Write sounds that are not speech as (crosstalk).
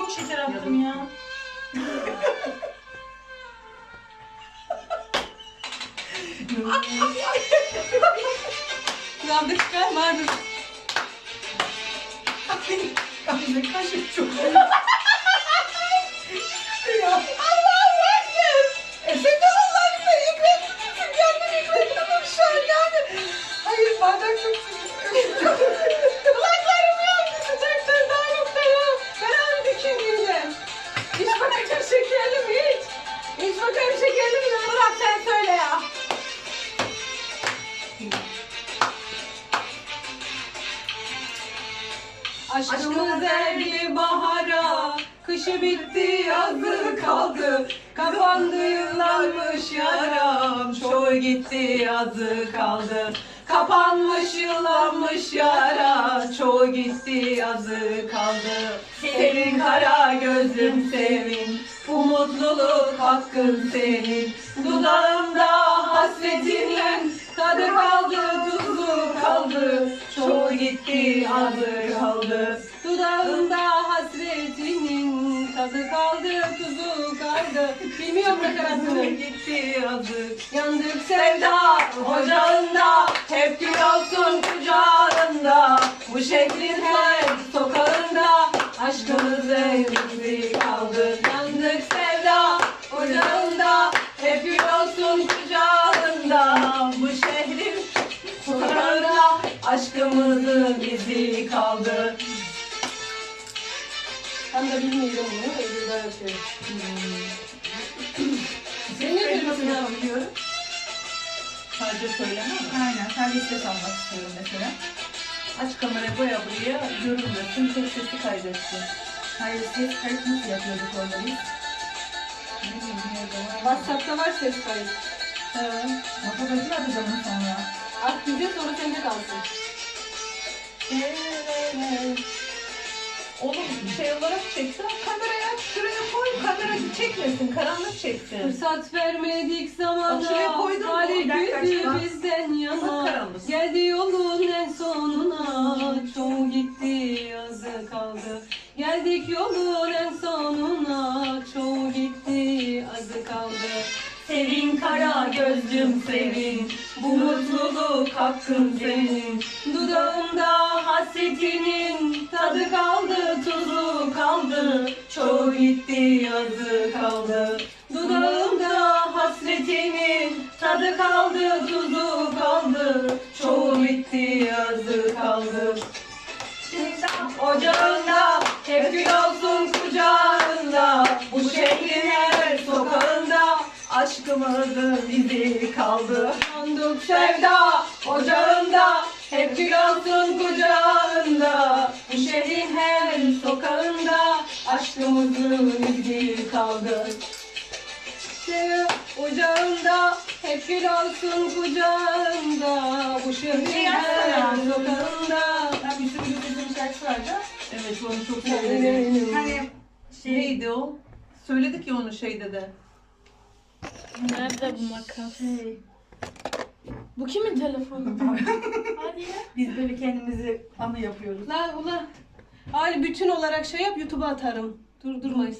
çok şeker attım ya. Yanlışlıklar vardır. Gamze kaşık çok. (laughs) İç bakayım şekerli mi? Bırak sen söyle ya. Aşkımız erdi bahara, kışı bitti yazı kaldı. Kapandı yıllarmış yaram, çoğu gitti yazı kaldı. Kapanmış yıllanmış yara, çoğu gitti yazı kaldı. Senin kara gözüm sevin, bu mutluluk hakkın senin. Dudağımda hasretinin tadı kaldı, tuzu kaldı. Çoğu gitti, azı kaldı. Dudağımda hasretinin tadı kaldı, tuzu kaldı. Bilmiyorum nakaratını. gitti, azı. Yandık sevda ocağında, hep gül olsun kucağında. Bu şehrin her sokağında, aşkımızın izi kaldı. Aşkımızın izi kaldı. Ben de bilmiyorum bunu, öyle daha şey. Senin ne bilmiyorsun ya? Sadece söylemem. Aynen. Sadece ses almak istiyorum mesela. Aç kamerayı boya buraya görünmesin. Tek sesi kaydetsin. Hayır ses kayıt nasıl yapıyorduk orada biz? Ne bileyim nerede var. WhatsApp'ta var ses kayıt. He. Matematik atacağım sonra. Bize sonra sende kalsın. Oğlum şey olarak çeksen kamerayı aç şuraya koy. Kamera çekmesin. Karanlık çeksin. Fırsat vermedik zamana. Bak şuraya koydum, Hali güldü bizden yana. Geldi yolun en sonuna. Çoğu gitti yazı kaldı. Geldik yolun en sonuna. Çoğu gitti azı kaldı. Sevin kara gözlüm sevin. Bu mutluluk hakkın senin. Dudağımda hasretinin Tadı kaldı tuzu kaldı. Çoğu gitti yazı kaldı. Dudağımda hasretinin Tadı kaldı tuzu kaldı. Çoğu gitti yazı kaldı. Ocağında hep gül kucağında Bu şehrin her sokağında Aşkımızın izi kaldı Yandık sevda ocağında Hep gül olsun kucağında Bu şehrin her sokağında Aşkımızın izi kaldı Sev ocağında Hep gül olsun kucağında Bu şehrin her sokağında Ben bir sürü bir şarkısı vardı. Evet onu çok Hani severim. Hani şey, neydi o? Söyledik ya onu şeyde de. Nerede bu makas? Şey, Bu kimin telefonu? (laughs) Hadi ya. biz böyle kendimizi anı yapıyoruz. Lan ulan. Hayır bütün olarak şey yap YouTube'a atarım. Durdurmayız.